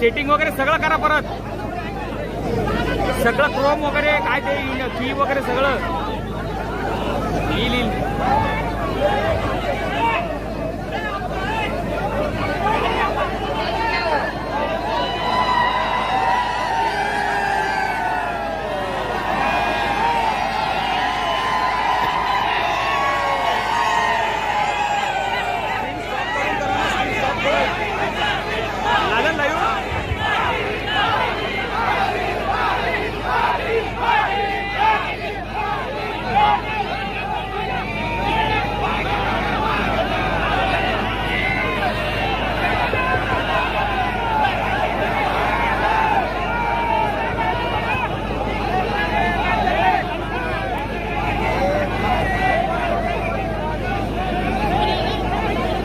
Setting वगैरे सगळं करा परत. सगळं क्रोम वगैरे काय ते की वगैरे सगळं. येईल येईल लागेल लाईव्ह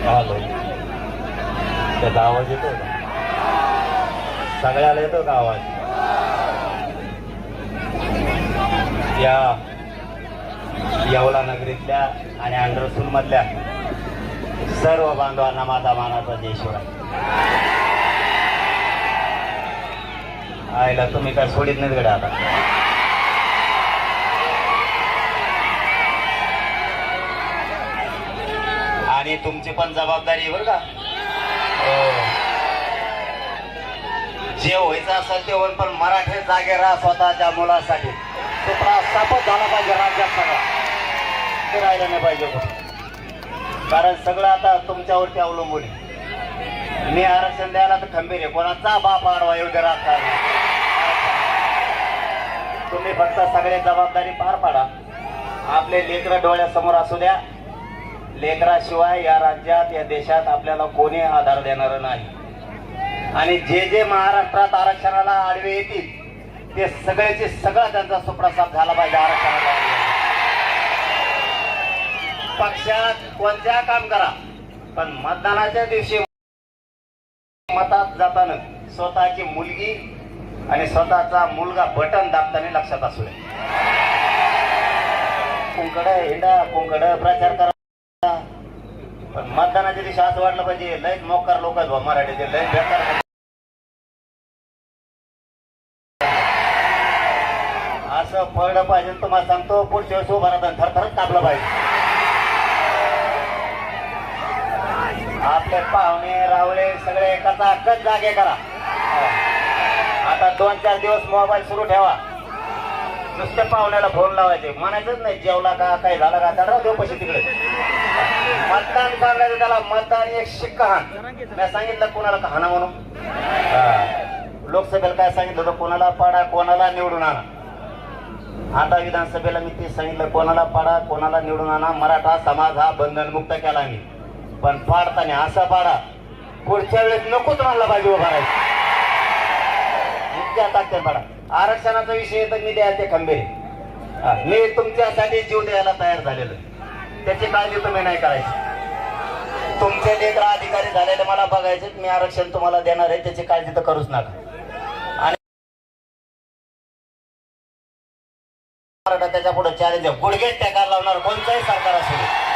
हॅलो त्याचा आवाज येतो का सगळ्याला येतो का आवाज या येवला नगरीतल्या आणि अंडरसूल मधल्या सर्व बांधवांना माझा मानाचा जय आईला तुम्ही काय सोडित नाही गड्या आता. आणि तुमची पण जबाबदारी बरं का? हो. जे व्हायचं असेल ते होईल पण मराठी जागे राहा स्वतःच्या मुलासाठी. तो त्रास सापच झाला पाहिजे राज्यात सगळा. ते राहिलं नाही पाहिजे कारण सगळं आता तुमच्यावरती अवलंबून आहे. मी आरक्षण द्यायला तर खंबीर आहे. कोणाचा बाप आडवा योग्य राहता तुम्ही फक्त सगळे जबाबदारी पार पाडा. आपले लेकरं डोळ्यासमोर असू द्या. लेकराशिवाय या राज्यात या देशात आपल्याला कोणी आधार देणार नाही. आणि जे जे महाराष्ट्रात आरक्षणाला आडवे येतील ते सगळ्याचे सगळा त्यांचा सुप्रसाद झाला पाहिजे आरक्षणाला. पक्षात कोणत्या काम करा पण मतदानाच्या दिवशी मतात जाताना स्वतःची मुलगी आणि स्वतःचा मुलगा बटन दाबताना लक्षात असू कुंकड हिंडा कुंकड प्रचार करा. पण मतदानाच्या दिवशी असं वाटलं पाहिजे लय मोकार लोक मराठीचे लय बेकार असं पडलं पाहिजे तुम्हाला सांगतो. पुढच्या वेळेस उभा राहताना थरथरच कापलं पाहिजे. आपले पाहुणे रावळे सगळे एकाचा अक्कच जागे करा. आता दोन चार दिवस मोबाईल सुरू ठेवा. नुसत्या पाहुण्याला फोन लावायचे. म्हणायचंच नाही जेवला का काही झाला का त्याला देऊ पैसे तिकडे. मतदान करण्याचं त्याला मतदान एक शिक्का हाण मी सांगितलं कोणाला का हाना म्हणून? लोकसभेला काय सांगितलं होतं? कोणाला पाडा कोणाला निवडून आणा. आता विधानसभेला मी ते सांगितलं कोणाला पाडा कोणाला निवडून आणा मराठा समाज हा बंधनमुक्त केला मी पण पाडताना असा पाडा पुढच्या वेळेस नकोच म्हणला पाहिजे उभा राहायचं इतक्या ताकद पाडा. आरक्षणाचा विषय तर मी द्या ते खंबीर. मी तुमच्यासाठी जीव द्यायला तयार झालेलो. त्याची काळजी तुम्ही नाही करायची. तुमचे लेकर अधिकारी झालेले मला बघायचे मी आरक्षण तुम्हाला देणार आहे त्याची काळजी तर करूच नका. त्याच्या पुढे चॅलेंज गुडघेट टेकायला लावणार कोणताही सरकार असेल.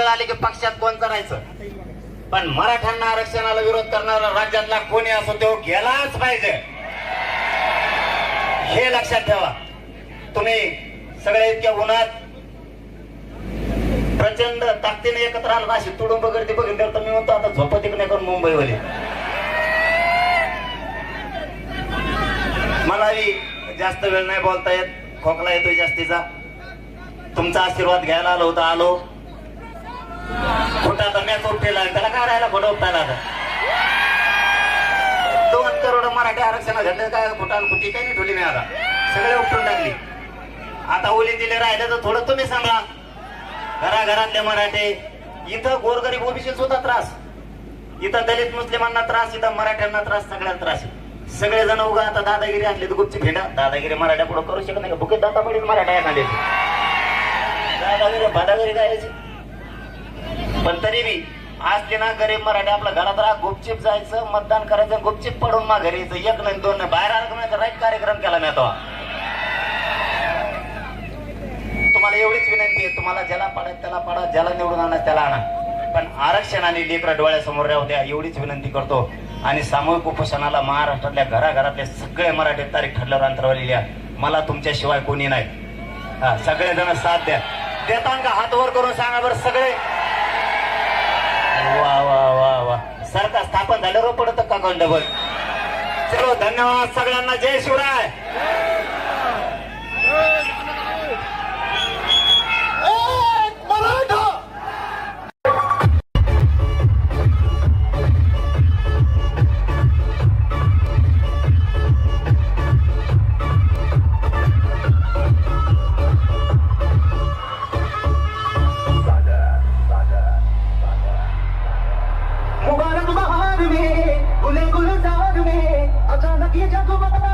वेळ आली की पक्षात कोणतं राहायचं पण मराठ्यांना आरक्षणाला विरोध करणारा राज्यातला कोणी असो तो गेलाच पाहिजे. हे लक्षात ठेवा. तुम्ही सगळे इतक्या उन्हात प्रचंड ताकदीने एकत्र आला अशी तुडुंब गर्दी बघितल्यावर तर मी म्हणतो आता झोपत नाही करून मुंबईवाले. मलाही जास्त वेळ नाही बोलता येत खोकला येतोय जास्तीचा. तुमचा आशीर्वाद घ्यायला आलो होता आलो. खोटा तर मॅच उपटेला त्याला काय राहायला खोटं आता? दोन करोड मराठी आरक्षण घडलं काय खोटा कुठे काही नाही ठेवली नाही आता. सगळे उपटून टाकली. आता ओली दिले राहिले तर थोडं तुम्ही सांगा. घराघरातले मराठे इथं गोरगरीब ओबीसी सुद्धा त्रास. इथं दलित मुस्लिमांना त्रास इथं मराठ्यांना त्रास सगळ्यांना त्रास. सगळे जण उगा आता दादागिरी आणली तर गुपची भेटा दादागिरी मराठ्या पुढे करू शकत नाही का? बुके दाता पडील मराठा एखाद्या दादागिरी भादागिरी काय पण तरी बी आज ते ना गरीब मराठी आपल्या घरात राहा गुपचीप जायचं मतदान करायचं गुपचीप पडून मा घरी यायचं. एक नाही दोन नाही बाहेर आलं नाही राईट कार्यक्रम केला मी तो तुम्हाला एवढीच विनंती आहे तुम्हाला ज्याला पाडा त्याला पाडा ज्याला निवडून आणा त्याला आणा. पण आरक्षण आणि लेकरा डोळ्यासमोर राहू द्या एवढीच विनंती करतो. आणि सामूहिक उपोषणाला महाराष्ट्रातल्या घराघरातले सगळे मराठी तारीख ठरल्यावर अंतरावर लिहिल्या मला तुमच्याशिवाय कोणी नाही. हा सगळेजण साथ द्या. देतान का हात वर करून सांगा बरं सगळे. वा वा वा वा. सरकार स्थापन झाल्यावर पडत का कोण चलो धन्यवाद सगळ्यांना. जय शिवराय. मुबारक बहार में गुले